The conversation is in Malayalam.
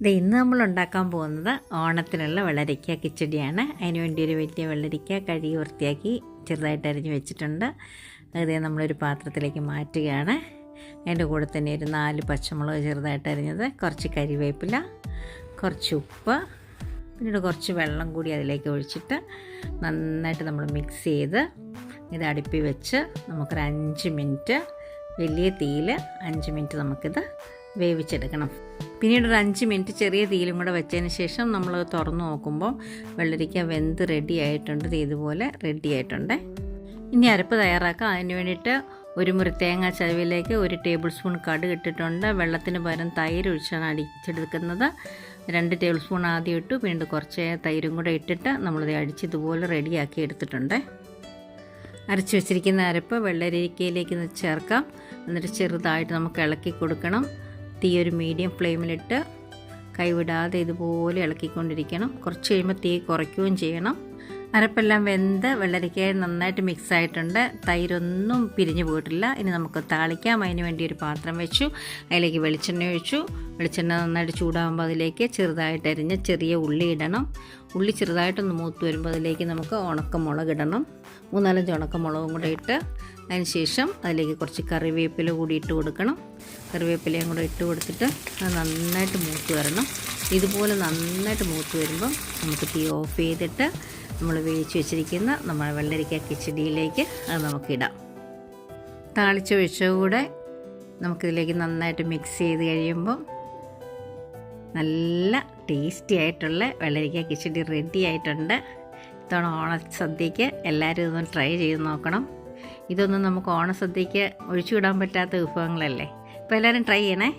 ഇത് ഇന്ന് നമ്മൾ ഉണ്ടാക്കാൻ പോകുന്നത് ഓണത്തിനുള്ള വെള്ളരിക്ക കിച്ചടിയാണ്. അതിനുവേണ്ടി ഒരു വലിയ വെള്ളരിക്ക കഴുകി വൃത്തിയാക്കി ചെറുതായിട്ട് അരിഞ്ഞ് വെച്ചിട്ടുണ്ട്. അതേ നമ്മളൊരു പാത്രത്തിലേക്ക് മാറ്റുകയാണ്. അതിന്റെ കൂടെ തന്നെ ഒരു നാല് പച്ചമുളക് ചെറുതായിട്ട് അരിഞ്ഞത് കുറച്ച് കരിവേപ്പില കുറച്ച് ഉപ്പ് പിന്നീട് കുറച്ച് വെള്ളം കൂടി അതിലേക്ക് ഒഴിച്ചിട്ട് നന്നായിട്ട് നമ്മൾ മിക്സ് ചെയ്ത് ഇത് അടുപ്പി വെച്ച് നമുക്കൊരു അഞ്ച് മിനിറ്റ് വലിയ തീയിൽ അഞ്ച് മിനിറ്റ് നമുക്കിത് വേവിച്ചെടുക്കണം. പിന്നീട് ഒരു അഞ്ച് മിനിറ്റ് ചെറിയ തീയിലും കൂടെ വെച്ചതിന് ശേഷം നമ്മൾ തുറന്നു നോക്കുമ്പോൾ വെള്ളരിക്ക വെന്ത് റെഡി ആയിട്ടുണ്ട്. ഇതുപോലെ റെഡി ആയിട്ടുണ്ട്. ഇനി അരപ്പ് തയ്യാറാക്കാം. അതിന് വേണ്ടിയിട്ട് ഒരു മുറി തേങ്ങ ചതവിലേക്ക് ഒരു ടേബിൾ സ്പൂൺ കടുക് ഇട്ടിട്ടുണ്ട്. വെള്ളത്തിന് പകരം തൈര് ഒഴിച്ചാണ് അടിച്ചെടുക്കുന്നത്. രണ്ട് ടേബിൾ സ്പൂൺ ആദ്യം ഇട്ടു. പിന്നീട് കുറച്ച് തൈരും കൂടെ ഇട്ടിട്ട് നമ്മളിത് അടിച്ച് ഇതുപോലെ റെഡിയാക്കി എടുത്തിട്ടുണ്ട്. അരച്ച് വെച്ചിരിക്കുന്ന അരപ്പ് വെള്ളരിക്കയിലേക്ക് ചേർക്കാം. എന്നിട്ട് ചെറുതായിട്ട് നമുക്ക് ഇളക്കി കൊടുക്കണം. തീ ഒരു മീഡിയം ഫ്ലെയിമിലിട്ട് കൈവിടാതെ ഇതുപോലെ ഇളക്കിക്കൊണ്ടിരിക്കണം. കുറച്ച് കഴിയുമ്പോൾ തീ കുറയ്ക്കുകയും ചെയ്യണം. അരപ്പെല്ലാം വെന്ത് വെള്ളരിക്കയായി നന്നായിട്ട് മിക്സ് ആയിട്ടുണ്ട്. തൈരൊന്നും പിരിഞ്ഞു പോയിട്ടില്ല. ഇനി നമുക്ക് താളിക്കാം. അതിന് വേണ്ടി ഒരു പാത്രം വെച്ചു. അതിലേക്ക് വെളിച്ചെണ്ണ ഒഴിച്ചു. വെളിച്ചെണ്ണ നന്നായിട്ട് ചൂടാകുമ്പോൾ അതിലേക്ക് ചെറുതായിട്ട് അരിഞ്ഞ് ചെറിയ ഉള്ളി ഇടണം. ഉള്ളി ചെറുതായിട്ടൊന്ന് മൂത്ത് വരുമ്പോൾ അതിലേക്ക് നമുക്ക് ഉണക്കമുളക് ഇടണം. മൂന്നാലഞ്ച് ഉണക്കമുളകും കൂടെ ഇട്ട് അതിന് ശേഷം അതിലേക്ക് കുറച്ച് കറിവേപ്പില കൂടി ഇട്ട് കൊടുക്കണം. കറിവേപ്പിലയും കൂടെ ഇട്ട് കൊടുത്തിട്ട് അത് നന്നായിട്ട് മൂത്ത് വരണം. ഇതുപോലെ നന്നായിട്ട് മൂത്ത് വരുമ്പം നമുക്ക് തീ ഓഫ് ചെയ്തിട്ട് നമ്മൾ വേവിച്ച് വെച്ചിരിക്കുന്ന നമ്മൾ വെള്ളരിക്ക കിച്ചടിയിലേക്ക് അത് നമുക്കിടാം. താളിച്ചൊഴിച്ച കൂടെ നമുക്കിതിലേക്ക് നന്നായിട്ട് മിക്സ് ചെയ്ത് കഴിയുമ്പോൾ നല്ല ടേസ്റ്റി ആയിട്ടുള്ള വെള്ളരിക്ക കിച്ചടി റെഡി ആയിട്ടുണ്ട്. ഇത്തവണ ഓണസദ്യക്ക് എല്ലാവരും ഇതൊന്ന് ട്രൈ ചെയ്ത് നോക്കണം. ഇതൊന്നും നമുക്ക് ഓണസദ്യക്ക് ഒഴിച്ചുവിടാൻ പറ്റാത്ത വിഭവങ്ങളല്ലേ? അപ്പോൾ എല്ലാവരും ട്രൈ ചെയ്യണേ?